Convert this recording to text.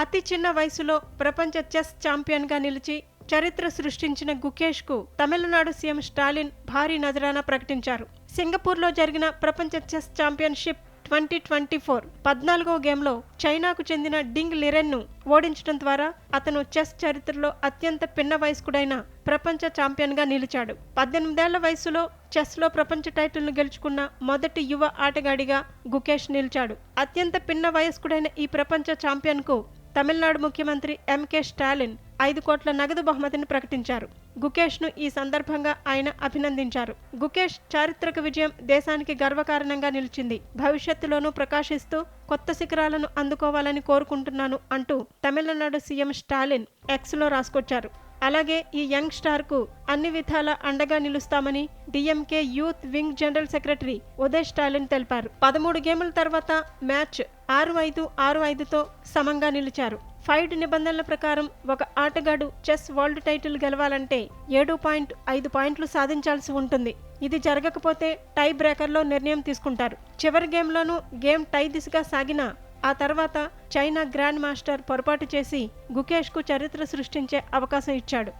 అతి చిన్న వయసులో ప్రపంచ చెస్ ఛాంపియన్గా నిలిచి చరిత్ర సృష్టించిన గుకేష్కు తమిళనాడు సీఎం స్టాలిన్ భారీ నజరానా ప్రకటించారు. సింగపూర్లో జరిగిన ప్రపంచ chess championship twenty twenty four పద్నాలుగో గేమ్లో చైనాకు చెందిన డింగ్ లిరెన్ను ఓడించడం ద్వారా అతను చెస్ చరిత్రలో అత్యంత పిన్న వయస్కుడైన ప్రపంచ ఛాంపియన్గా నిలిచాడు. పద్దెనిమిదేళ్ళ వయసులో చెస్లో ప్రపంచ టైటిల్ను గెలుచుకున్న మొదటి యువ ఆటగాడిగా గుకేష్ నిలిచాడు. అత్యంత పిన్న వయస్కుడైన ఈ ప్రపంచ ఛాంపియన్కు తమిళనాడు ముఖ్యమంత్రి ఎంకే స్టాలిన్ ఐదు కోట్ల నగదు బహుమతిని ప్రకటించారు. గుకేష్ను ఈ సందర్భంగా ఆయన అభినందించారు. గుకేష్ చారిత్రక విజయం దేశానికి గర్వకారణంగా నిలిచింది. భవిష్యత్తులోనూ ప్రకాశిస్తూ కొత్త శిఖరాలను అందుకోవాలని కోరుకుంటున్నాను అంటూ తమిళనాడు సీఎం స్టాలిన్ ఎక్స్లో రాసుకొచ్చారు. అలాగే ఈ యంగ్ స్టార్కు అన్ని విధాల అండగా నిలుస్తామని DMK youth wing general secretary Udhay Stalin తెలిపారు. పదమూడు గేముల తర్వాత మ్యాచ్ ఆరు ఐదు ఆరు ఐదుతో సమంగా నిలిచారు. ఫైడ్ నిబంధనల ప్రకారం ఒక ఆటగాడు చెస్ వరల్డ్ టైటిల్ గెలవాలంటే ఏడు పాయింట్ ఐదు పాయింట్లు సాధించాల్సి ఉంటుంది. ఇది జరగకపోతే టై బ్రేకర్లో నిర్ణయం తీసుకుంటారు. చివరి గేమ్లోనూ గేమ్ టై దిశగా సాగిన ఆ తర్వాత చైనా గ్రాండ్ మాస్టర్ పొరపాటు చేసి గుకేష్కు చరిత్ర సృష్టించే అవకాశం ఇచ్చాడు.